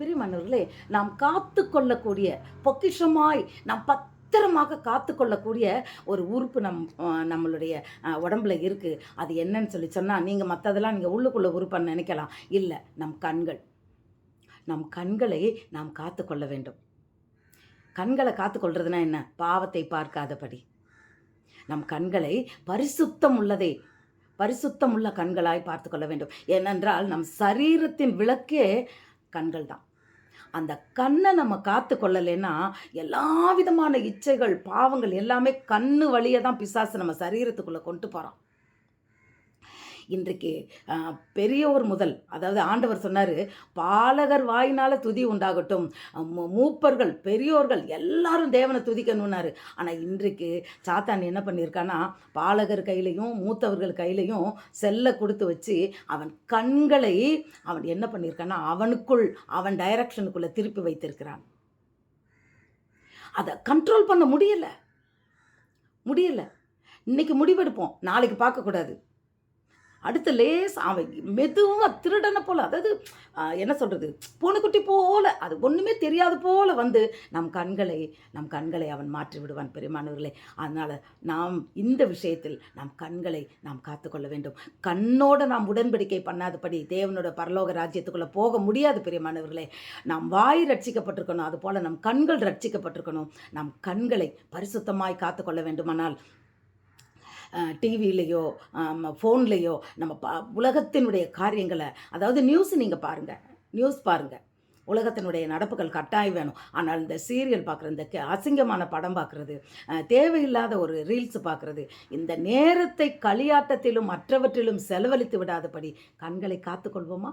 பிரிமணர்களே நாம் காத்து கொள்ளக்கூடிய பொக்கிஷமாய் நாம் பத்திரமாக காத்து கொள்ளக்கூடிய ஒரு உறுப்பு நம் நம்மளுடைய உடம்புல இருக்குது அது என்னன்னு சொல்லி சொன்னால் நீங்கள் மற்றதெல்லாம் நீங்கள் உள்ளுக்குள்ள உறுப்புன்னு நினைக்கலாம். இல்லை நம் கண்கள். நம் கண்களை நாம் காத்து கொள்ள வேண்டும். கண்களை காத்து கொள்றதுனா என்ன? பாவத்தை பார்க்காதபடி. நம் கண்களை பரிசுத்தம் உள்ளதை. பரிசுத்தம் உள்ள கண்களாய் பார்த்து கொள்ள வேண்டும். ஏனென்றால் நம் சரீரத்தின் விளக்கே கண்கள் தான் அந்த கண்ணை நம்ம காத்து கொள்ளலைன்னா எல்லா விதமான இச்சைகள் பாவங்கள் எல்லாமே கண்ணு வழியே தான் பிசாசு நம்ம சரீரத்துக்குள்ளே கொண்டு போகிறோம் இன்றைக்கு பெரியவர் முதல் அதாவது ஆண்டவர் சொன்னார் பாலகர் வாயினால் துதி உண்டாகட்டும். மூப்பர்கள் பெரியோர்கள் எல்லாரும் தேவனை துதிக்கணும்னாரு ஆனால் இன்றைக்கு சாத்தான் என்ன பண்ணியிருக்கான்னா பாலகர் கையிலையும் மூத்தவர்கள் கையிலையும் செல்லை கொடுத்து வச்சு அவன் கண்களை அவன் என்ன பண்ணியிருக்கான்னா அவனுக்குள் அவன் டைரக்ஷனுக்குள்ளே திருப்பி வைத்திருக்கிறான். அதை கண்ட்ரோல் பண்ண முடியல. முடியலை. இன்றைக்கி முடிவெடுப்போம். நாளைக்கு பார்க்கக்கூடாது. அடுத்த லேஸ் அவன் மெதுவாக திருடனை போல் அதாவது என்ன சொல்கிறது பூனைக்குட்டி போல் அது ஒன்றுமே தெரியாது போல் வந்து நம் கண்களை நம் கண்களை அவன் மாற்றி விடுவான் பெருமானவர்களே. அதனால் நாம் இந்த விஷயத்தில் நம் கண்களை நாம் காத்துக்கொள்ள வேண்டும். கண்ணோட நாம் உடன்படிக்கை பண்ணாதபடி தேவனோட பரலோக ராஜ்யத்துக்குள்ளே போக முடியாது பெரியமானவர்களே நாம் வாய் ரட்சிக்கப்பட்டிருக்கணும் அதுபோல் நம் கண்கள் ரட்சிக்கப்பட்டிருக்கணும். நம் கண்களை பரிசுத்தமாய் காத்துக்கொள்ள வேண்டுமானால் டிவிலேயோ ஃபோன்லேயோ நம்ம பா உலகத்தினுடைய காரியங்களை அதாவது நியூஸ் நீங்கள் பாருங்கள் நியூஸ் பாருங்கள் உலகத்தினுடைய நடப்புகள் கட்டாயம் வேணும். ஆனால் இந்த சீரியல் பார்க்குறது இந்த அசிங்கமான படம் பார்க்குறது தேவையில்லாத ஒரு ரீல்ஸ் பார்க்குறது இந்த நேரத்தை களியாட்டத்திலும் மற்றவற்றிலும் செலவழித்து விடாதபடி கண்களை காத்துக்கொள்வோமா